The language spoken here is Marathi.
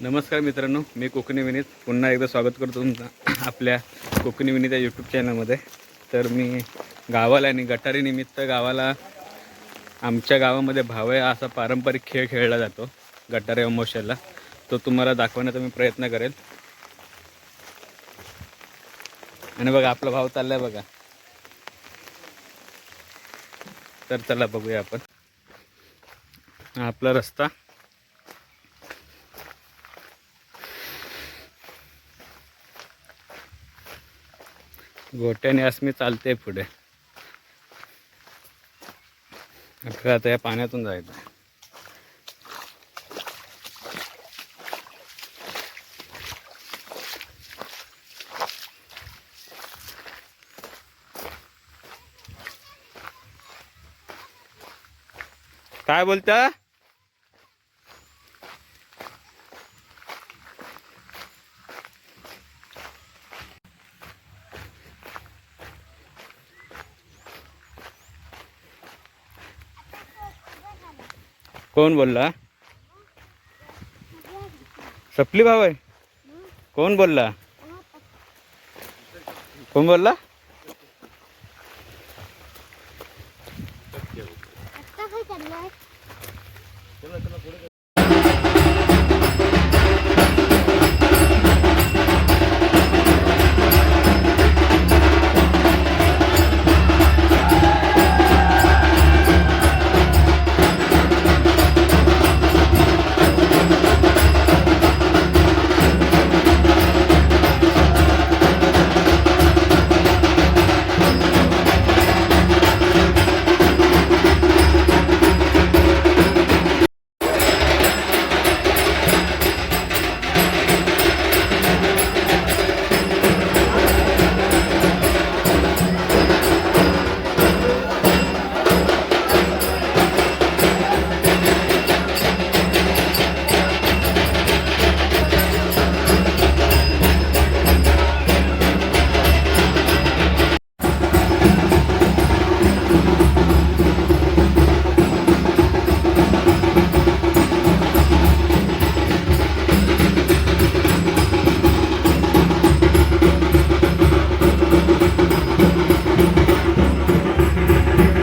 नमस्कार मित्रांनो मी कोकणी विनीत. पुन्हा एकदा स्वागत करतो तुमचं आपल्या कोकणी विनीत या यूट्यूब चॅनलमध्ये तर मी गावाला आणि गटारी निमित्त गावाला आमच्या गावामध्ये भावया असा पारंपरिक खेळ खेळला जातो गटारी अमोशाला तो तुम्हाला दाखवण्याचा मी प्रयत्न करेल. आणि बघा आपला भाव चाललाय बघा. तर चला बघूया आपण. आपला रस्ता गोट्याने अस्मी चालते पुढे. आपल्याला आता या पाण्यातून जायचं काय बोलता? कोण बोलला? सपली भाव आहे कोण बोलला? कोण बोलला? चला चला